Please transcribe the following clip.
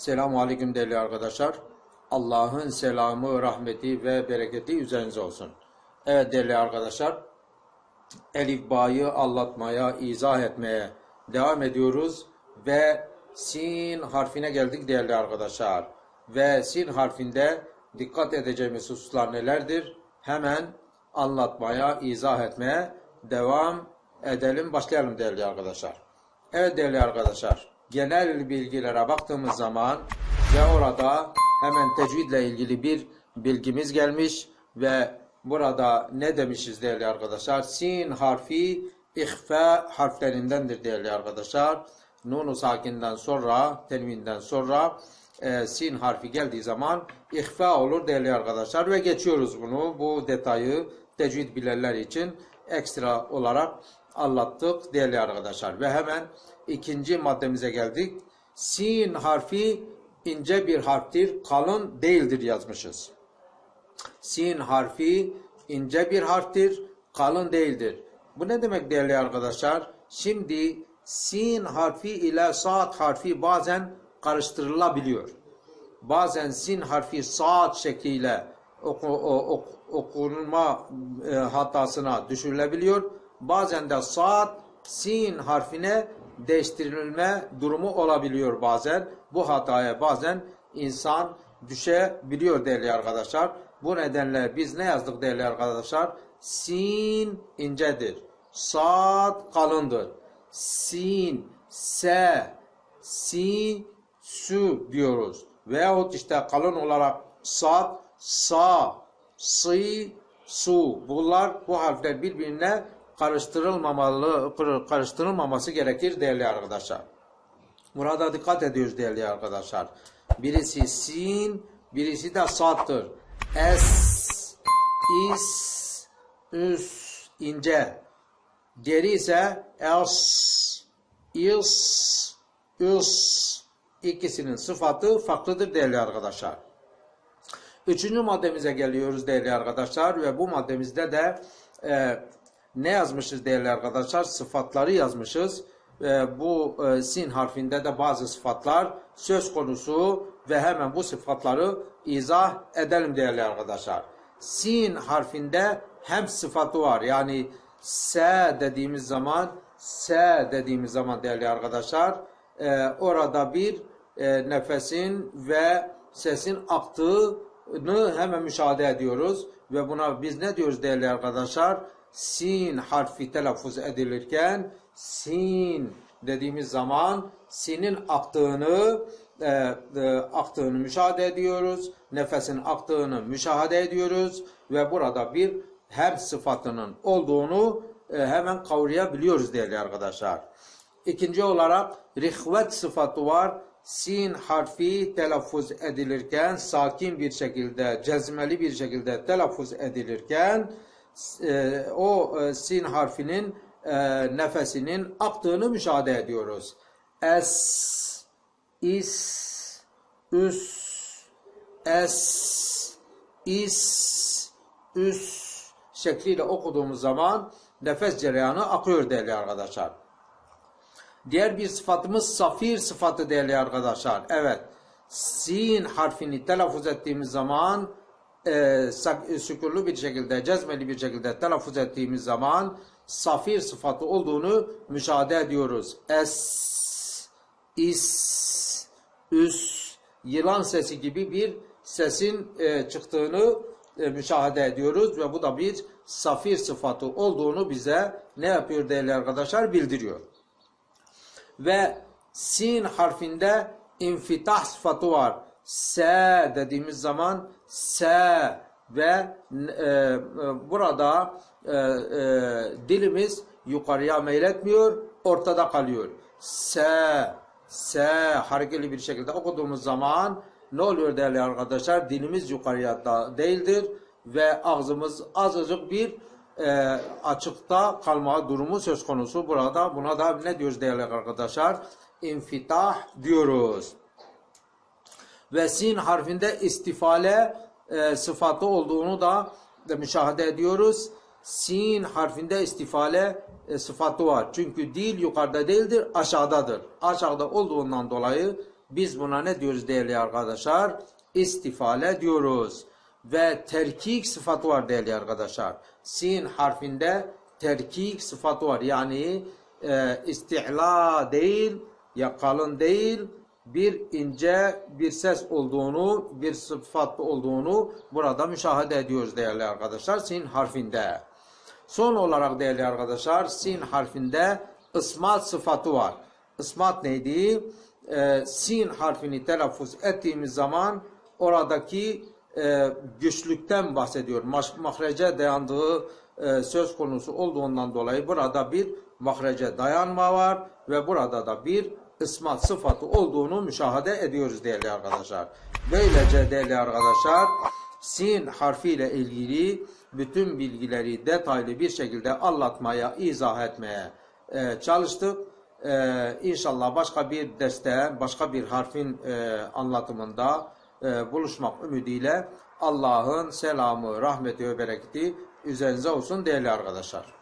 Selamun Aleyküm değerli arkadaşlar. Allah'ın selamı, rahmeti ve bereketi üzerinize olsun. Evet değerli arkadaşlar, Elif Ba'yı anlatmaya, izah etmeye devam ediyoruz ve Sin harfine geldik değerli arkadaşlar. Ve Sin harfinde dikkat edeceğimiz hususlar nelerdir? Hemen anlatmaya, izah etmeye devam edelim, başlayalım değerli arkadaşlar. Evet değerli arkadaşlar, genel bilgilere baktığımız zaman ve orada hemen tecvidle ilgili bir bilgimiz gelmiş ve burada ne demişiz değerli arkadaşlar? Sin harfi ihfa harflerindendir değerli arkadaşlar. Nunu sakinden sonra, tenvinden sonra e, sin harfi geldiği zaman ihfa olur değerli arkadaşlar ve geçiyoruz bunu. Bu detayı tecvid bilenler için ekstra olarak anlattık değerli arkadaşlar. Ve hemen ikinci maddemize geldik. Sin harfi ince bir harftir, kalın değildir yazmışız. Sin harfi ince bir harftir, kalın değildir. Bu ne demek değerli arkadaşlar? Şimdi sin harfi ile saat harfi bazen karıştırılabiliyor. Bazen sin harfi saat şekliyle oku, ok, okunma e, hatasına düşürülebiliyor. Bazen de saat sin harfine değiştirilme durumu olabiliyor bazen. Bu hataya bazen insan düşebiliyor değerli arkadaşlar. Bu nedenle biz ne yazdık değerli arkadaşlar? Sin incedir. Saat kalındır. Sin, se, si, su diyoruz. Veyahut işte kalın olarak saat, sa, si, su. Bunlar bu harfler birbirine karıştırılmamalı, karıştırılmaması gerekir değerli arkadaşlar. Burada dikkat ediyoruz değerli arkadaşlar. Birisi sin, birisi de sattır. Es, is, üs, ince. Geri ise es, is, üs. İkisinin sıfatı farklıdır değerli arkadaşlar. Üçüncü maddemize geliyoruz değerli arkadaşlar ve bu maddemizde de e, ne yazmışız değerli arkadaşlar? Sıfatları yazmışız. E, bu e, sin harfinde de bazı sıfatlar söz konusu ve hemen bu sıfatları izah edelim değerli arkadaşlar. Sin harfinde hem sıfatı var. Yani se dediğimiz zaman se dediğimiz zaman değerli arkadaşlar e, orada bir e, nefesin ve sesin aktığını hemen müşahede ediyoruz. Ve buna biz ne diyoruz değerli arkadaşlar? Sin harfi telaffuz edilirken sin dediğimiz zaman sinin aktığını e, e, aktığını müşahede ediyoruz. Nefesin aktığını müşahede ediyoruz ve burada bir hem sıfatının olduğunu e, hemen kavrayabiliyoruz değerli arkadaşlar. İkinci olarak rihvet sıfatı var. Sin harfi telaffuz edilirken sakin bir şekilde, cezmeli bir şekilde telaffuz edilirken e, o e, sin harfinin e, nefesinin aktığını müşahede ediyoruz. Es, is, üs, es, is, üs şekliyle okuduğumuz zaman nefes cereyanı akıyor değerli arkadaşlar. Diğer bir sıfatımız safir sıfatı değerli arkadaşlar. Evet. Sin harfini telaffuz ettiğimiz zaman e, sükunlu bir şekilde, cezmeli bir şekilde telaffuz ettiğimiz zaman safir sıfatı olduğunu müşahede ediyoruz. Es, is, üs, yılan sesi gibi bir sesin e, çıktığını e, müşahede ediyoruz ve bu da bir safir sıfatı olduğunu bize ne yapıyor değerli arkadaşlar bildiriyor. Ve sin harfinde infitah sıfatı var. Se dediğimiz zaman se ve e, e, burada e, e, dilimiz yukarıya meyletmiyor, ortada kalıyor. Se, se hareketli bir şekilde okuduğumuz zaman ne oluyor değerli arkadaşlar? Dilimiz yukarıya da değildir ve ağzımız azıcık bir e, açıkta kalma durumu söz konusu. Burada buna da ne diyoruz değerli arkadaşlar? İnfitah diyoruz. Ve sin harfinde istifale e, sıfatı olduğunu da, da müşahede ediyoruz. Sin harfinde istifale e, sıfatı var. Çünkü dil yukarıda değildir, aşağıdadır. Aşağıda olduğundan dolayı Biz buna ne diyoruz değerli arkadaşlar? İstifale diyoruz. Ve terkik sıfatı var değerli arkadaşlar. Sin harfinde terkik sıfatı var. Yani e, isti'la değil, ya kalın değil, bir ince bir ses olduğunu, bir sıfat olduğunu burada müşahede ediyoruz değerli arkadaşlar. Sin harfinde. Son olarak değerli arkadaşlar sin harfinde ısmat sıfatı var. Ismat neydi? Ee, sin harfini telaffuz ettiğimiz zaman oradaki e, güçlükten bahsediyor. Mahrece dayandığı e, söz konusu olduğundan dolayı burada bir mahrece dayanma var ve burada da bir ısmat sıfatı olduğunu müşahede ediyoruz değerli arkadaşlar. Böylece değerli arkadaşlar sin harfiyle ilgili bütün bilgileri detaylı bir şekilde anlatmaya, izah etmeye e, çalıştık. E, inşallah başka bir derste, başka bir harfin e, anlatımında e, buluşmak ümidiyle Allah'ın selamı, rahmeti ve bereketi üzerinize olsun değerli arkadaşlar.